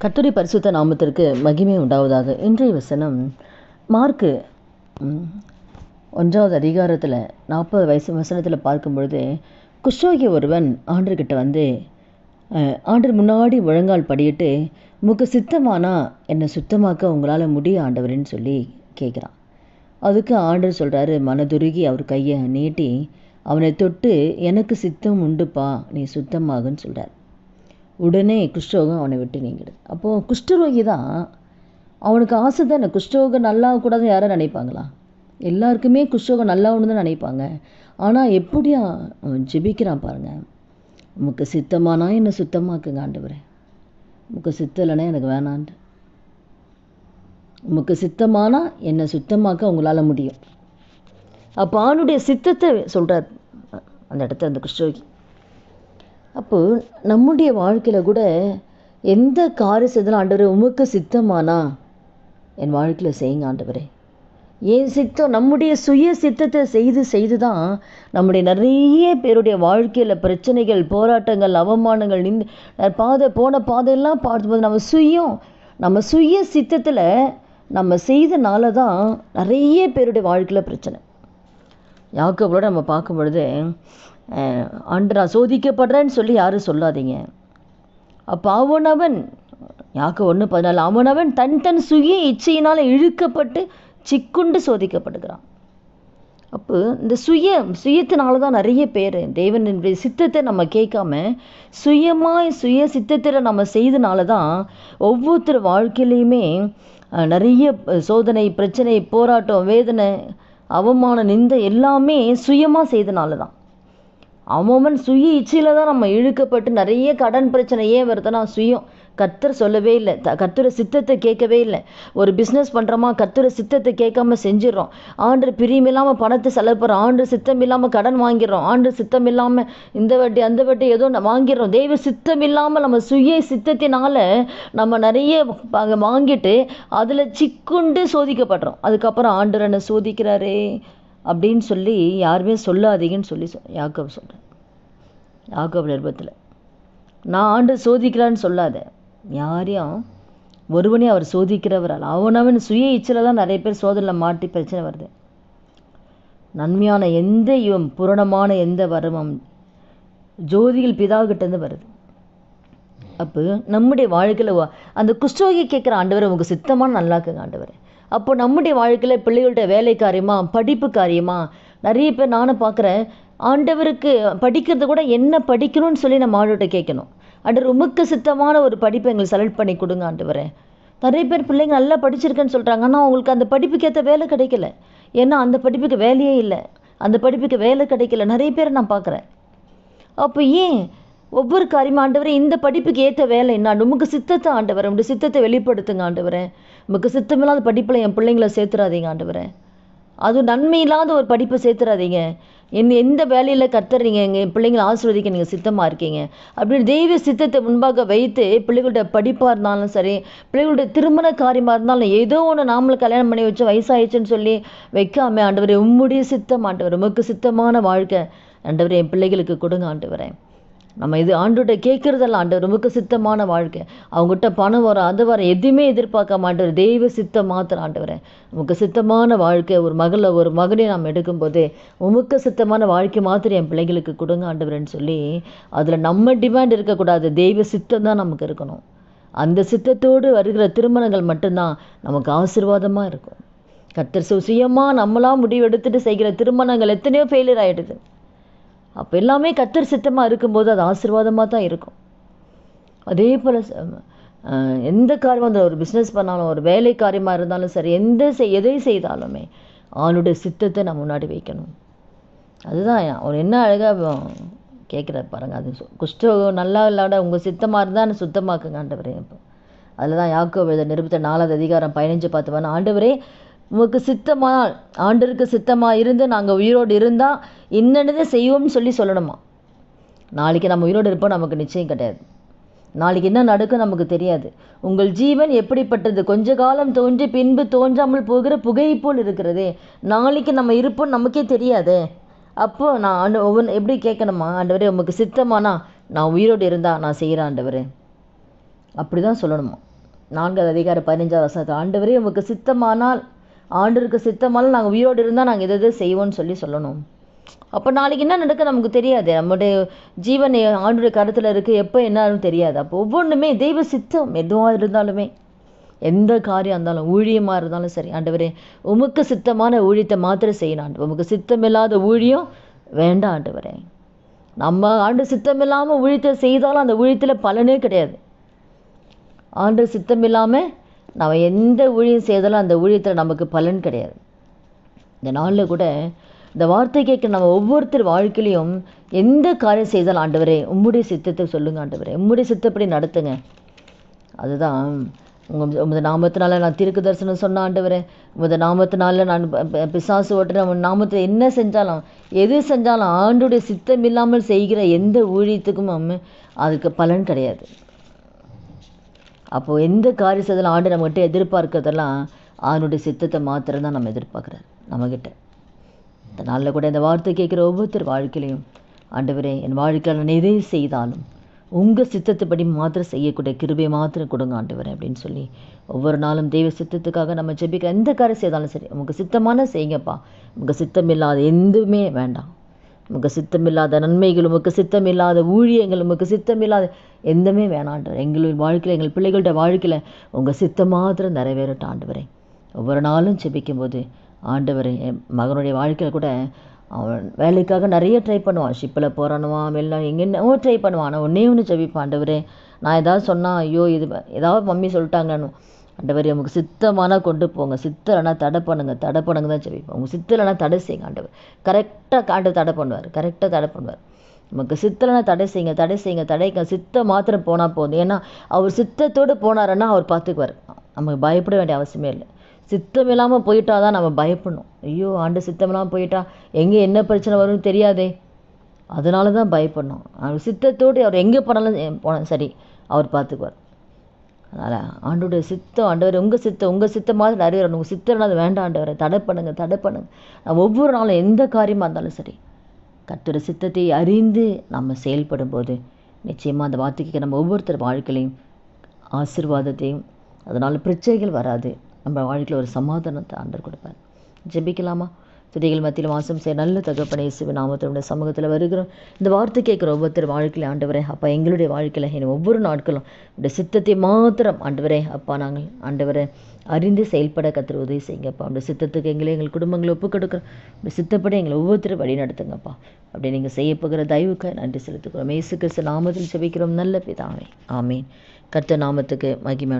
கர்த்தருடைய பரிசுத்த நாமத்திற்கு மகிமை உண்டாவதாக. இன்றைய வசனம் மார்க்கு ஒன்றாவது அதிகாரத்தில் நாற்பது வயசு வசனத்தில் பார்க்கும்பொழுது குஷோகி ஒருவன் ஆண்டர்கிட்ட வந்து ஆண்டர் முன்னாடி முழங்கால் படியிட்டு முக்கு சித்தமானா? என்னை சுத்தமாக்க உங்களால் முடிய ஆண்டவரின்னு சொல்லி கேட்குறான் அதுக்கு ஆண்டர் சொல்கிறாரு மனதுருகி அவர் கையை நீட்டி அவனை தொட்டு எனக்கு சித்தம் உண்டுப்பா நீ சுத்தமாகுன்னு சொல்கிறார் உடனே குஷ்டரோகம் அவனை விட்டு நீங்கிடுது. அப்போது குஷ்டரோகி தான் அவனுக்கு ஆசை தானே? குஷ்டரோகம் நல்லா கூடாதுன்னு யாரும் நினைப்பாங்களா? எல்லாருக்குமே குஷ்டரோகம் நல்லா தான் நினைப்பாங்க. ஆனால் எப்படியா அவன் ஜெபிக்கிறான் பாருங்கள் உமக்கு சித்தமானா என்னை சுத்தமாக்குங்க ஆண்டவரே? உமக்கு சித்தம் இல்லைன்னா எனக்கு வேணான்ட்டு. உமக்கு சித்தமானா என்னை சுத்தமாக்க உங்களால் முடியும். அப்போ ஆணுடைய சித்தத்தை சொல்கிறார் அந்த இடத்துல அந்த குஷ்டரோகி. அப்போது நம்முடைய வாழ்க்கையில் கூட எந்த காரியம் செய்தாலும் ஆண்டவரே உமக்கு சித்தமானா? என் வாழ்க்கையில் செய்யுங்க ஆண்டவரே. ஏன் சித்தம் நம்முடைய சுய சித்தத்தை செய்து செய்து தான் நம்முடைய நிறைய பேருடைய வாழ்க்கையில் பிரச்சனைகள் போராட்டங்கள் அவமானங்கள் நின்று பாதை போன பாதையெல்லாம் பார்த்தும்போது நம்ம சுயம் நம்ம சுய சித்தத்தில் நம்ம செய்தனால தான் நிறைய பேருடைய வாழ்க்கையில் பிரச்சனை. யாக்கோவோட நம்ம பார்க்கும் பொழுது ஆண்டு நான் சோதிக்கப்படுறேன்னு சொல்லி யாரும் சொல்லாதீங்க. அப்போ அவனவன் யாக்க ஒன்று பதினாலு அவனவன் தன் தன் சுய இச்சையினால் இழுக்கப்பட்டு சிக்குண்டு சோதிக்கப்படுகிறான். அப்போ இந்த சுய சுயத்தினால தான் நிறைய பேர் தேவனுடைய சித்தத்தை நம்ம கேட்காம சுயமாய் சுய சித்தத்தில் நம்ம செய்தனால தான் ஒவ்வொருத்தர் வாழ்க்கையிலையுமே நிறைய சோதனை பிரச்சனை போராட்டம் வேதனை அவமான நிந்த எல்லாமே சுயமாக செய்தனால தான் அவன் சுய இச்சையில் தான் நம்ம இழுக்கப்பட்டு நிறைய கடன் பிரச்சனை ஏன் வருதுன்னா சுயம். கர்த்தர் சொல்லவே இல்லை. த கர்த்தரை சித்தத்தை கேட்கவே இல்லை. ஒரு பிஸ்னஸ் பண்ணுறோமா கர்த்தரை சித்தத்தை கேட்காம செஞ்சிடறோம். ஆண்டு பிரியம் இல்லாமல் பணத்தை செலவு பண்ணுறோம் ஆண்டு சித்தம் இல்லாமல் கடன் வாங்கிடுறோம். ஆண்டு சித்தம் இல்லாமல் இந்த வட்டி அந்த வட்டி ஏதோ வாங்கிடுறோம். தெய்வ சித்தம் இல்லாமல் நம்ம சுய சித்தத்தினால நம்ம நிறைய வாங்கிட்டு அதில் சிக்குண்டு சோதிக்கப்படுறோம். அதுக்கப்புறம் ஆண்டு என்ன சோதிக்கிறாரே? அப்படின்னு சொல்லி யாருமே சொல்லாதீங்கன்னு சொல்லி சொ- சொல்கிறேன் யாக்கோபு நிருபத்தில். நான் ஆண்டு சோதிக்கிறான்னு சொல்லாத. யாரையும் ஒருவனே அவர் சோதிக்கிறவரால் அவனவன் சுய இச்சையில தான் நிறைய பேர் சோதனையில் மாட்டி பிரச்சனை வருது. நன்மையான எந்த இவன் புரணமான எந்த வரமும் ஜோதிகள் பிதாகிட்டேருந்து வருது. அப்போ நம்முடைய வாழ்க்கையில் அந்த குஷ்டோகி கேட்குற ஆண்டவரை உங்களுக்கு சித்தமான நல்லாக்குங்க ஆண்டவரை. அப்போ நம்முடைய வாழ்க்கையில் பிள்ளைகளோட வேலை காரியமா படிப்பு காரியமா? நிறைய பேர் நானும் பார்க்குறேன் ஆண்டவருக்கு படிக்கிறது கூட என்ன படிக்கணும்னு சொல்லி நம்ம ஆண்டவர்கிட்ட கேட்கணும். ஆண்டவர் உமக்கு சித்தமான ஒரு படிப்பை எங்களுக்கு செலக்ட் பண்ணி கொடுங்க ஆண்டவரே. நிறைய பேர் பிள்ளைங்க நல்லா படிச்சிருக்கேன்னு சொல்கிறாங்க ஆனால் அவங்களுக்கு அந்த படிப்புக்கேற்ற வேலை கிடைக்கல. ஏன்னா அந்த படிப்புக்கு வேலையே இல்லை. அந்த படிப்புக்கு வேலை கிடைக்கல. நிறைய பேரை நான் பார்க்குறேன். அப்போ ஏன் ஒவ்வொரு காரியமும் ஆண்டவரே இந்த படிப்புக்கு ஏற்ற வேலை நான் உமக்கு சித்தத்தை ஆண்டவரேன் உடைய சித்தத்தை வெளிப்படுத்துங்க ஆண்டவரேன் உமக்கு சித்தமில்லாத படிப்பில் என் பிள்ளைங்களை சேர்த்துறாதீங்க ஆண்டவரேன் அது நன்மை இல்லாத ஒரு படிப்பை சேர்த்துறாதீங்க. எந்த எந்த வேலையில் கத்துறீங்க? எங்கள் பிள்ளைங்களை ஆசீர்வதிக்க நீங்கள் சித்தமாக இருக்கீங்க. அப்படின்னு தெய்வ சித்தத்தை முன்பாக வைத்து பிள்ளைகளுடைய படிப்பாக இருந்தாலும் சரி பிள்ளைகளுடைய திருமண காரியமாக இருந்தாலும் ஏதோ ஒன்று நாமளும் கல்யாணம் பண்ணி வச்சு வயசாயிடுச்சுன்னு சொல்லி வைக்காம ஆண்டவரே உம்முடைய சித்தம் ஆண்டவர் உமக்கு சித்தமான வாழ்க்கை ஆண்டவர் என் பிள்ளைகளுக்கு கொடுங்க ஆண்டவரே. நம்ம இது ஆண்டோட கேட்குறதெல்லாம் ஆண்டவர் உமக்கு சித்தமான வாழ்க்கை. அவங்ககிட்ட பணம் வரும் அது வர எதுவுமே எதிர்பார்க்க மாட்டவர் தெய்வ சித்தம் மாத்திரம் ஆண்டவரே. உமக்கு சித்தமான வாழ்க்கை ஒரு மகளை ஒரு மகனை நாம் எடுக்கும்போது உமக்கு சித்தமான வாழ்க்கை மாத்திரம் என் பிள்ளைகளுக்கு கொடுங்க ஆண்டவரேன்னு சொல்லி அதில் நம்ம டிமாண்ட் இருக்கக்கூடாது. தெய்வ சித்தம் தான் நமக்கு இருக்கணும். அந்த சித்தத்தோடு வருகிற திருமணங்கள் மட்டும்தான் நமக்கு ஆசீர்வாதமாக இருக்கும். கத்தர் சுசியமாக நம்மளாம் முடிவெடுத்துட்டு செய்கிற திருமணங்கள் எத்தனையோ ஃபெயிலியர் ஆகிடுது அப்போ எல்லாமே கத்தர் சித்தமாக இருக்கும்போது அது ஆசீர்வாதமாக தான் இருக்கும். அதே போல் எந்த காரியம் அந்த ஒரு பிஸ்னஸ் பண்ணாலும் ஒரு வேலை காரியமாக இருந்தாலும் சரி எந்த செய் எதை செய்தாலுமே ஆளுடைய சித்தத்தை நம்ம முன்னாடி வைக்கணும். அதுதான் அவர் என்ன அழகாக கேட்குறாரு பாருங்கள் அது குஷ்டம் நல்லா இல்லாட உங்கள் சித்தமாக இருந்தால் சுத்தமாக்குங்க ஆண்டவரே. இப்போ அதில் தான் யாக்கோ எழுத நிருபத்த நாலாவது அதிகாரம் பதினஞ்சு பார்த்து ஆண்டவரே உமக்கு சித்தமானால் ஆண்டருக்கு சித்தமாக இருந்து நாங்கள் உயிரோடு இருந்தால் இன்னென்னதை செய்வோம்னு சொல்லி சொல்லணுமா? நாளைக்கு நம்ம உயிரோடு இருப்போம் நமக்கு நிச்சயம் கிடையாது. நாளைக்கு என்ன நடக்கும் நமக்கு தெரியாது. உங்கள் ஜீவன் எப்படிப்பட்டது? கொஞ்ச காலம் தோன்றி பின்பு தோன்றாமல் போகிற புகை போல் இருக்கிறதே. நாளைக்கு நம்ம இருப்போம் நமக்கே தெரியாதே. அப்போ நான் ஆண்டு ஒவ்வொன்று எப்படி கேட்கணுமா? ஆண்டவரே உமக்கு சித்தமானா நான் உயிரோடு இருந்தால் நான் செய்கிறேன் ஆண்டவரே. அப்படி தான் சொல்லணுமா? நான்காவது அதிகாரம் பதினஞ்சாவது வசனத்தை ஆண்டவரே உமக்கு சித்தமானால் ஆண்டருக்கு சித்தமானால் நாங்கள் உயிரோடு இருந்தால் நாங்கள் எதை எதை செய்வோம்னு சொல்லி சொல்லணும். அப்போ நாளைக்கு என்ன நடக்க நமக்கு தெரியாது. நம்முடைய ஜீவன் ஆண்டுடைய கருத்தில் இருக்குது எப்போ என்ன தெரியாது. அப்போ ஒவ்வொன்றுமே தெய்வ சித்தம் எதுவாக இருந்தாலுமே எந்த காரியம் இருந்தாலும் ஊழியமாக இருந்தாலும் சரி ஆண்டவரே உமக்கு சித்தமான ஊழியத்தை மாத்திரம் செய்யணும் ஆண்டு உமக்கு சித்தமில்லாத ஊழியம் வேண்டாம் ஆண்டவரே. நம்ம ஆண்டு சித்தமில்லாமல் ஊழியத்தை செய்தாலும் அந்த ஊழியத்தில் பலனே கிடையாது. ஆண்டு சித்தமில்லாமல் நம்ம எந்த ஊழியம் செய்தாலும் அந்த ஊழியத்தில் நமக்கு பலன் கிடையாது. இந்த நாளில் கூட இந்த வார்த்தை கேட்க நம்ம ஒவ்வொருத்தர் வாழ்க்கையிலையும் எந்த காரியம் செய்தாலும் ஆண்டவரே உம்முடைய சித்தத்தை சொல்லுங்க ஆண்டவரே உம்முடைய சித்தப்படி நடத்துங்க. அதுதான் உங்கள் உமது நாமத்தினால நான் திருக்கு தரிசனம் சொன்ன ஆண்டவரே உமது நாமத்தினால நான் பிசாசு ஓட்டுறேன் உன் நாமத்தில் என்ன செஞ்சாலும் எது செஞ்சாலும் ஆண்டுடைய சித்தம் இல்லாமல் செய்கிற எந்த ஊழியத்துக்கும் அதுக்கு பலன் கிடையாது. அப்போது எந்த காரியம் செய்தாலும் ஆண்டு நம்மகிட்ட எதிர்பார்க்கறதெல்லாம் ஆணுடைய சித்தத்தை மாத்திரம் தான் நம்ம எதிர்பார்க்குறாரு நம்மக்கிட்ட இந்த நாளில் கூட இந்த வார்த்தை கேட்குற ஒவ்வொருத்தர் வாழ்க்கையிலையும் ஆண்டவரே என் வாழ்க்கையில் நான் எதை செய்தாலும் உங்கள் சித்தத்தைப்படி மாத்திரம் செய்யக்கூடிய கிருபை மாத்திரம் கொடுங்க ஆண்டவரே அப்படின்னு சொல்லி ஒவ்வொரு நாளும் தெய்வ சித்தத்துக்காக நம்ம ஜெபிக்க எந்த காரியம் செய்தாலும் சரி உங்கள் சித்தமான செய்யுங்கப்பா. உங்கள் சித்தம் இல்லாத எதுவுமே வேண்டாம். உமக்கு சித்தமில்லாத நன்மைகள் உமக்கு சித்தமில்லாத ஊழியங்கள் உமக்கு சித்தமில்லாத எந்தமே வேணாண்டவர் எங்களுடைய வாழ்க்கையில் எங்கள் பிள்ளைகளோட வாழ்க்கையில் உங்கள் சித்தம் மாத்திரம் நிறைவேறட்டும் ஆண்டவரே. ஒவ்வொரு நாளும் ஜெபிக்கும்போது ஆண்டவர் என் மகனுடைய வாழ்க்கையில் கூட அவன் வேலைக்காக நிறைய ட்ரை பண்ணுவான். ஷிப்பில் போகிறானுவான் வெளில எங்கென்னவோ ட்ரை பண்ணுவான். ஆனால் ஒன்றே ஒன்று செபிப்பான் ஆண்டவரே. நான் ஏதாவது சொன்னால் ஐயோ இது ஏதாவது மம்மி சொல்லிட்டாங்கன்னு ஆண்டவர் உமக்கு சித்தமான கொண்டு போங்க. சித்தலைனா தடை பண்ணுங்க. தடை பண்ணுங்க தான் ஜெபிப்போம். உங்கள் சித்தலைனா தடை செய்யுங்க ஆண்டவர். கரெக்டாக ஆண்டவர் தடை பண்ணுவார். கரெக்டாக தடை பண்ணுவார். நமக்கு சித்தலைனா தடை செய்யுங்க தடை செய்யுங்க தடைங்க சித்தம் மாத்திரம் போனால் போதும். ஏன்னா அவர் சித்தத்தோடு போனாருன்னா அவர் பார்த்துக்குவார். நமக்கு பயப்பட வேண்டிய அவசியமே இல்லை. சித்தம் இல்லாமல் போயிட்டா தான் நம்ம பயப்படணும். ஐயோ ஆண்டு சித்தம் இல்லாமல் போயிட்டா எங்கே என்ன பிரச்சனை வரும்னு தெரியாதே. அதனால தான் பயப்படணும். அவர் சித்தத்தோடு அவர் எங்கே போனாலும் போனாலும் சரி அவர் பார்த்துக்குவார். அதனால் ஆண்டோடைய சித்தம் ஆண்டவர் உங்கள் சித்தம் உங்கள் சித்தம் மாதிரி நிறைய உங்கள் சித்தம் அது வேண்டாம் ஆண்டவரை. தடை பண்ணுங்க தடை பண்ணுங்க. நான் ஒவ்வொரு நாளும் எந்த காரியமாக இருந்தாலும் சரி கத்துற சித்தத்தை அறிந்து நம்ம செயல்படும் போது நிச்சயமாக அந்த வார்த்தைக்கு நம்ம ஒவ்வொருத்தர் வாழ்க்கையிலையும் ஆசீர்வாதத்தையும் அதனால் பிரச்சனைகள் வராது. நம்ம வாழ்க்கையில் ஒரு சமாதானத்தை ஆண்டர் கொடுப்பார். ஜெபிக்கலாமா? துதிகள் மத்தியில் வாசம் செய்ய நல்ல தகப்பனை இயேசுவின் நாமத்தினுடைய சமூகத்தில் வருகிறோம். இந்த வார்த்தை கேட்குற ஒவ்வொருத்தர் வாழ்க்கையில் ஆண்டவரே அப்பா எங்களுடைய வாழ்க்கையில் என் ஒவ்வொரு நாட்களும் இந்த சித்தத்தை மாத்திரம் ஆண்டவரே அப்பா நாங்கள் ஆண்டவரே அறிந்து செயல்பட கத்திர உதவி செய்யுங்கப்பா. அப்படி சித்தத்துக்கு எங்களை எங்கள் குடும்பங்களை ஒப்புக் கொடுக்குறோம். இந்த சித்தப்படி எங்களை ஒவ்வொருத்தரும் வழி நடத்துங்கப்பா. அப்படி நீங்கள் செய்ய போகிற தயவுக்கு நன்றி செலுத்துக்கிறோம் இயேசு கிறிஸ்து நாமத்தில் செபிக்கிறோம் நல்ல பிதாவே. ஆமீன். கர்த்த நாமத்துக்கு மகிமை